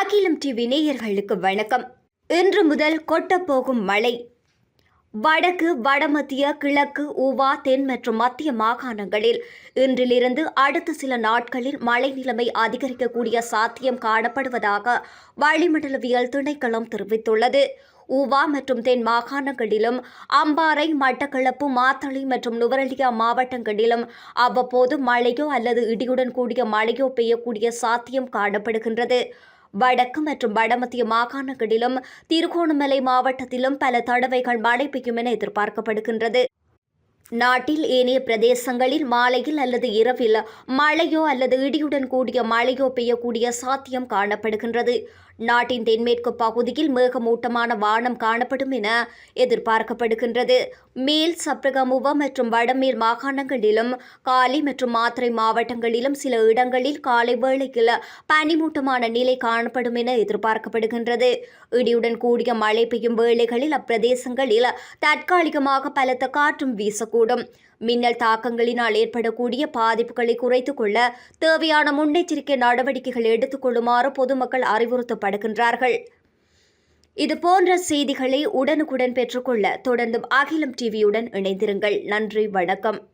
அகிலம் டிவி நேயர்களுக்கு வணக்கம். இன்று முதல் கொட்டப்போகும் மழை. வடக்கு வடமத்திய கிழக்கு ஊவா தென் மற்றும் மத்திய மாகாணங்களில் இன்றிலிருந்து அடுத்த சில நாட்களில் மழை நிலைமை அதிகரிக்கக்கூடிய சாத்தியம் காணப்படுவதாக வளிமண்டலவியல் திணைக்களம் தெரிவித்துள்ளது. ஊவா மற்றும் தென் மாகாணங்களிலும் அம்பாறை மட்டக்களப்பு மாத்தளை மற்றும் நுவரலியா மாவட்டங்களிலும் அவ்வப்போது மழையோ அல்லது இடியுடன் கூடிய மழையோ பெய்யக்கூடிய சாத்தியம் காணப்படுகின்றது. வடக்கு மற்றும் வடமத்திய மாகாணங்களிலும் திருகோணமலை மாவட்டத்திலும் பல தடவைகள் மழை பெய்யும் என எதிர்பார்க்கப்படுகின்றது. நாட்டில் ஏனைய பிரதேசங்களில் மாலையில் அல்லது இரவில் மழையோ அல்லது இடியுடன் கூடிய மழையோ பெய்யக்கூடிய சாத்தியம் காணப்படுகின்றது. நாட்டின் தென்மேற்கு பகுதியில் மேகமூட்டமான வானம் காணப்படும் என எதிர்பார்க்கப்படுகின்றது. மேல் சப்ரகமுவ மற்றும் வடமேல் மாகாணங்களிலும் காலி மற்றும் மாத்திரை மாவட்டங்களிலும் சில இடங்களில் காலை வேளையில் பனிமூட்டமான நிலை காணப்படும் என எதிர்பார்க்கப்படுகின்றது. இடியுடன் கூடிய மழை பெய்யும் வேளைகளில் அப்பிரதேசங்களில் தற்காலிகமாக பலத்த காற்றும் வீசக்கூடும். மின்னல் தாக்கங்களினால் ஏற்படக்கூடிய பாதிப்புகளை குறைத்துக் கொள்ள தேவையான முன்னெச்சரிக்கை நடவடிக்கைகள் எடுத்துக் கொள்ளுமாறு பொதுமக்கள் அறிவுறுத்தப்படுகின்றார்கள். இதுபோன்ற செய்திகளை உடனுக்குடன் பெற்றுக்கொள்ள தொடர்ந்தும் அகிலம் டிவியுடன் இணைந்திருங்கள். நன்றி வணக்கம்.